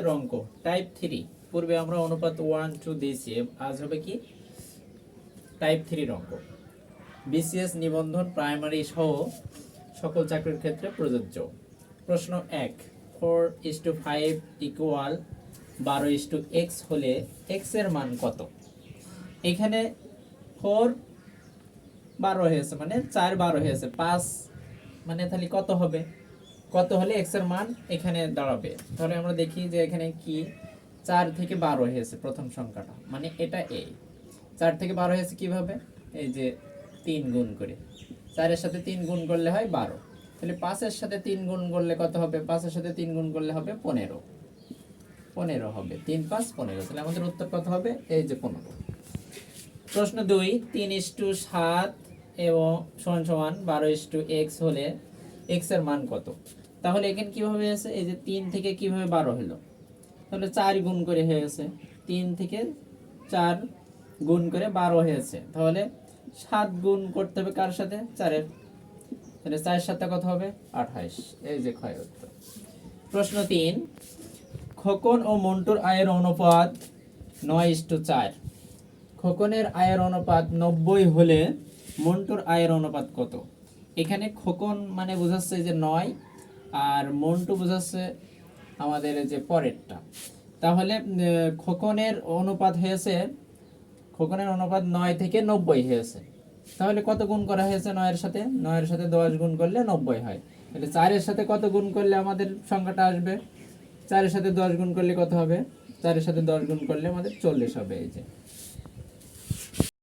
অঙ্ক type three পূর্বে আমরা অনুপাত ওয়ান টু দিয়েছি, আজ হবে কি? টাইপ থ্রির অঙ্ক। বিসিএস নিবন্ধন প্রাইমারি সহ সকল চাকরির ক্ষেত্রে প্রযোজ্য। প্রশ্ন এক four is to five equal বারো ইস টু এক্স হলে এক্সের মান কত? এখানে ফোর বারো হয়েছে মানে চার বারো হয়েছে পাঁচ মানে তাহলে কত হবে? কত হলে এক্সের মান এখানে দাঁড়াবে? তাহলে আমরা দেখি যে এখানে কি? চার থেকে বারো হয়েছে প্রথম সংখ্যাটা মানে এটা এ চার থেকে বারো হয়েছে কীভাবে? এই যে তিন গুণ করে। চারের সাথে তিন গুণ করলে হয় বারো। তাহলে পাঁচের সাথে তিন গুণ করলে কত হবে? পাঁচের সাথে তিন গুণ করলে হবে পনেরো। পনেরো হবে। তিন পাঁচ পনেরো। তাহলে আমাদের উত্তর কত হবে? এই যে পনেরো। প্রশ্ন দুই, তিন ইস টু সাত এবং সমান সমান বারো ইস টু এক্স হলে এক্সের মান কত? তাহলে এখানে কীভাবে হয়েছে? এই যে তিন থেকে কীভাবে বারো হলো? তাহলে চার গুণ করে হয়েছে। তিন থেকে চার গুণ করে বারো হয়েছে। তাহলে সাত গুণ করতে হবে কার সাথে? চারের। তাহলে চারের সাথে কত হবে? আঠাইশ। এই যে ক্ষয় উত্তর। প্রশ্ন তিন, খোকন ও মন্টুর আয়ের অনুপাত নয় ইস্টু চার। খোকনের আয়ের অনুপাত নব্বই হলে মন্টুর আয়ের অনুপাত কত? এখানে খোকন মানে বোঝাচ্ছে যে নয় আর মন্টু বোঝাচ্ছে আমাদের যে পরেরটা। তাহলে খোকনের অনুপাত হয়েছে, খোকনের অনুপাত নয় থেকে নব্বই হয়েছে। তাহলে কত গুণ করা হয়েছে নয়ের সাথে? নয়ের সাথে দশ গুণ করলে নব্বই হয়। তাহলে চারের সাথে কত গুণ করলে আমাদের সংখ্যাটা আসবে? চারের সাথে দশ গুণ করলে কত হবে? চারের সাথে দশ গুণ করলে আমাদের চল্লিশ হবে এই যে।